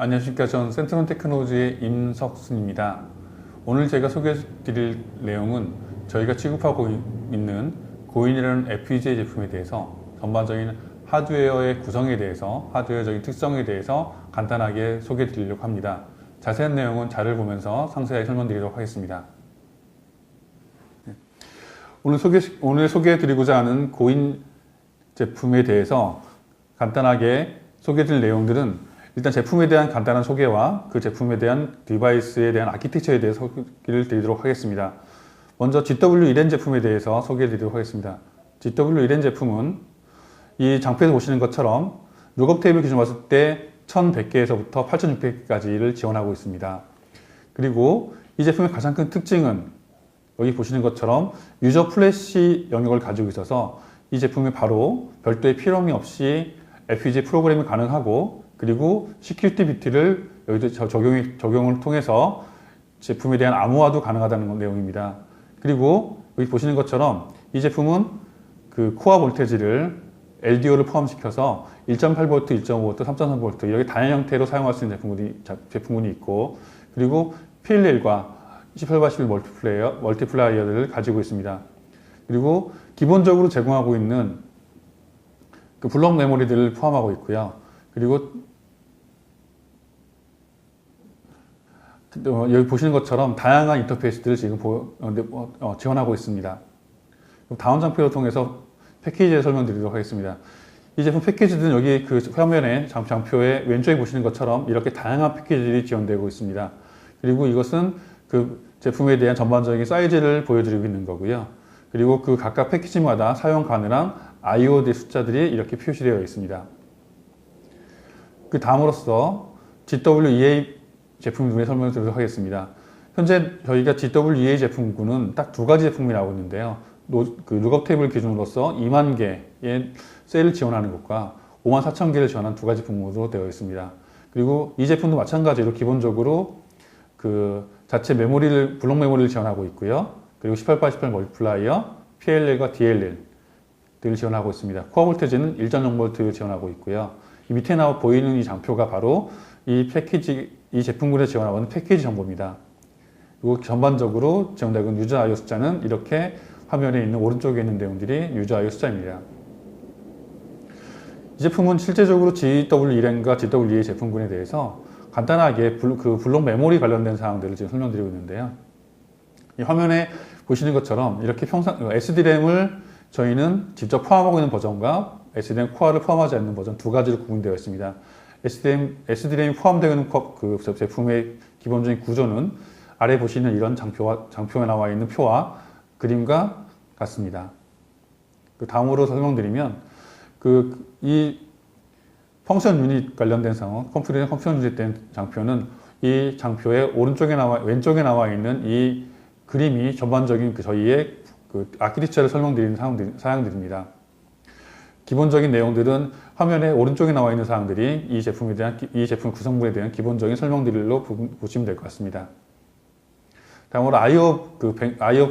안녕하십니까. 전 센트론 테크놀로지의 임석순입니다. 오늘 제가 소개해 드릴 내용은 저희가 취급하고 있는 고인이라는 FPGA 제품에 대해서 전반적인 하드웨어의 구성에 대해서 하드웨어적인 특성에 대해서 간단하게 소개해 드리려고 합니다. 자세한 내용은 자료를 보면서 상세하게 설명드리도록 하겠습니다. 네. 오늘 소개, 오늘 소개해 드리고자 하는 고인 제품에 대해서 간단하게 소개해 드릴 내용들은 일단 제품에 대한 간단한 소개와 그 제품에 대한 디바이스에 대한 아키텍처에 대해서 소개를 드리도록 하겠습니다. 먼저 GW1N 제품에 대해서 소개해 드리도록 하겠습니다. GW1N 제품은 이 장표에서 보시는 것처럼 룩업 테이블 기준 봤을 때 1100개에서부터 8600개까지를 지원하고 있습니다. 그리고 이 제품의 가장 큰 특징은 여기 보시는 것처럼 유저 플래시 영역을 가지고 있어서 이 제품이 바로 별도의 필요함이 없이 FPGA 프로그램이 가능하고 그리고 시큐리티 비트를 여기도 적용이, 적용을 통해서 제품에 대한 암호화도 가능하다는 내용입니다. 그리고 여기 보시는 것처럼 이 제품은 그 코어 볼테지를 LDO를 포함시켜서 1.8V, 1.5V, 3.3V 이렇게 다양한 형태로 사용할 수 있는 제품군이, 제품군이 있고 그리고 PLL과 18x11 멀티플레이어, 멀티플라이어를 가지고 있습니다. 그리고 기본적으로 제공하고 있는 그 블록 메모리들을 포함하고 있고요. 그리고 어, 여기 보시는 것처럼 다양한 인터페이스들을 지금 보, 어, 어, 지원하고 있습니다. 다음 장표를 통해서 패키지를 설명드리도록 하겠습니다. 이 제품 패키지는 여기 그 화면에 장표에 왼쪽에 보시는 것처럼 이렇게 다양한 패키지들이 지원되고 있습니다. 그리고 이것은 그 제품에 대한 전반적인 사이즈를 보여드리고 있는 거고요. 그리고 그 각각 패키지마다 사용 가능한 IOD 숫자들이 이렇게 표시되어 있습니다. 그 다음으로서 GWEA 제품군의 설명을 드리도록 하겠습니다. 현재 저희가 GWEA 제품군은 딱 두 가지 제품이 나오고 있는데요. 그 룩업 테이블 기준으로서 2만 개의 셀을 지원하는 것과 5만 4천 개를 지원한 두 가지 제품으로 되어 있습니다. 그리고 이 제품도 마찬가지로 기본적으로 그 자체 메모리를 블록 메모리를 지원하고 있고요. 그리고 18x18 멀티플라이어, PLL과 DLL 를 지원하고 있습니다. 코어 볼테지는 1.0V 지원하고 있고요. 이 밑에 나와 보이는 이 장표가 바로 이 패키지, 이 제품군에 지원하고 있는 패키지 정보입니다. 그리고 전반적으로 지원되고 있는 유저 IO 숫자는 이렇게 화면에 있는 오른쪽에 있는 내용들이 유저 IO 숫자입니다. 이 제품은 실제적으로 GW1N과 GW2의 제품군에 대해서 간단하게 그 블록 메모리 관련된 사항들을 지금 설명드리고 있는데요. 이 화면에 보시는 것처럼 이렇게 평상 SDRAM을 저희는 직접 포함하고 있는 버전과 SDRAM 코어를 포함하지 않는 버전 두 가지로 구분되어 있습니다. SDRAM, SDRAM이 포함되어 있는 그 제품의 기본적인 구조는 아래 보시는 이런 장표와, 장표에 나와 있는 표와 그림과 같습니다. 그 다음으로 설명드리면 그 이 펑션 유닛 관련된 상황, 컴퓨터 펑션 유닛 된 장표는 이 장표의 오른쪽에 나와 왼쪽에 나와 있는 이 그림이 전반적인 그 저희의 그 아키텍처를 설명드리는 사항들, 사항들입니다. 기본적인 내용들은 화면에 오른쪽에 나와 있는 사항들이 이 제품에 대한 이 제품 구성부에 대한 기본적인 설명들로 보시면 될 것 같습니다. 다음으로 아이오 그 아이오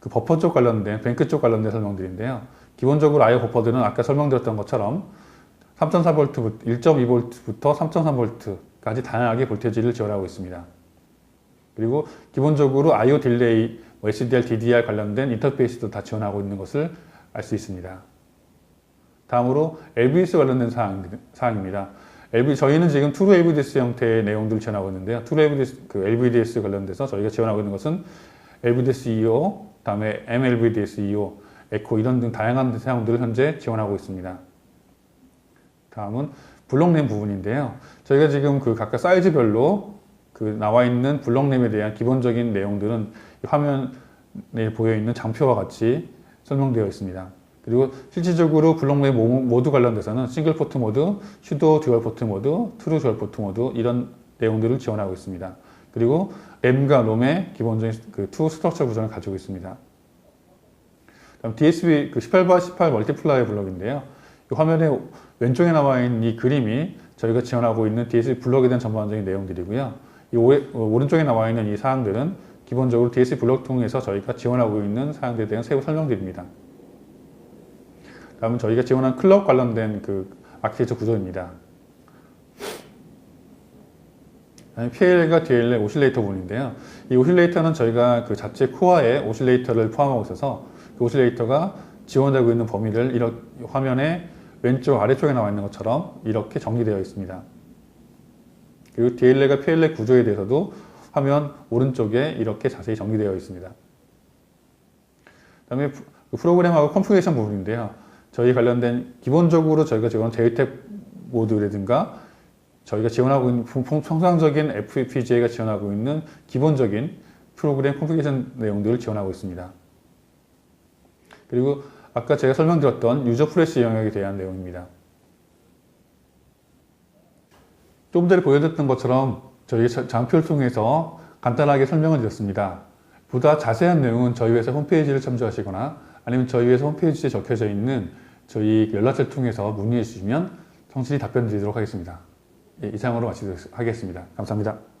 그 버퍼 쪽 관련된 뱅크 쪽 관련된 설명들인데요. 기본적으로 아이오 버퍼들은 아까 설명드렸던 것처럼 3.4V, 1.2V부터 3.3V까지 다양하게 볼테지를 지원하고 있습니다. 그리고 기본적으로 I/O 딜레이, 뭐 SDR, DDR 관련된 인터페이스도 다 지원하고 있는 것을 알 수 있습니다. 다음으로 LVDS 관련된 사항, 사항입니다. LV, 저희는 지금 트루 LVDS 형태의 내용들을 지원하고 있는데요. 트루 LVDS, 그 LVDS 관련돼서 저희가 지원하고 있는 것은 LVDS 2호, 다음에 MLVDS 2호, 에코 이런 등 다양한 사항들을 현재 지원하고 있습니다. 다음은 블록램 부분인데요. 저희가 지금 그 각각 사이즈별로 그 나와 있는 블록램에 대한 기본적인 내용들은 화면에 보여 있는 장표와 같이 설명되어 있습니다. 그리고 실질적으로 블록램 모드 관련돼서는 싱글 포트 모드, 슈도 듀얼 포트 모드, 트루 듀얼 포트 모드 이런 내용들을 지원하고 있습니다. 그리고 램과 롬의 기본적인 그투 스트럭처 구조를 가지고 있습니다. 다음 DSB 그 18바 18 멀티플라이 블록인데요. 화면에 왼쪽에 나와 있는 이 그림이 저희가 지원하고 있는 DSB 블록에 대한 전반적인 내용들이고요. 이 어, 오른쪽에 나와 있는 이 사항들은 기본적으로 DS 블록 통해서 저희가 지원하고 있는 사항들에 대한 세부 설명드립니다. 다음은 저희가 지원한 클럽 관련된 그 아키텍처 구조입니다. PLL과 DLL 오실레이터 부분인데요. 이 오실레이터는 저희가 그 자체 코어에 오실레이터를 포함하고 있어서 그 오실레이터가 지원되고 있는 범위를 이렇게 화면에 왼쪽 아래쪽에 나와 있는 것처럼 이렇게 정리되어 있습니다. 그리고 DLL과 PLL 구조에 대해서도 화면 오른쪽에 이렇게 자세히 정리되어 있습니다. 그 프로그램하고 컨피그레이션 부분인데요. 저희 관련된 기본적으로 저희가 지원한 데이텍 모드라든가 저희가 지원하고 있는 통상적인 FPGA가 지원하고 있는 기본적인 프로그램 컨피그레이션 내용들을 지원하고 있습니다. 그리고 아까 제가 설명드렸던 유저 프레시 영역에 대한 내용입니다. 조금 전에 보여드렸던 것처럼 저희 자- 장표를 통해서 간단하게 설명을 드렸습니다. 보다 자세한 내용은 저희 회사 홈페이지를 참조하시거나 아니면 저희 회사 홈페이지에 적혀져 있는 저희 연락처를 통해서 문의해 주시면 성실히 답변 드리도록 하겠습니다. 예, 이상으로 마치도록 하겠습니다. 감사합니다.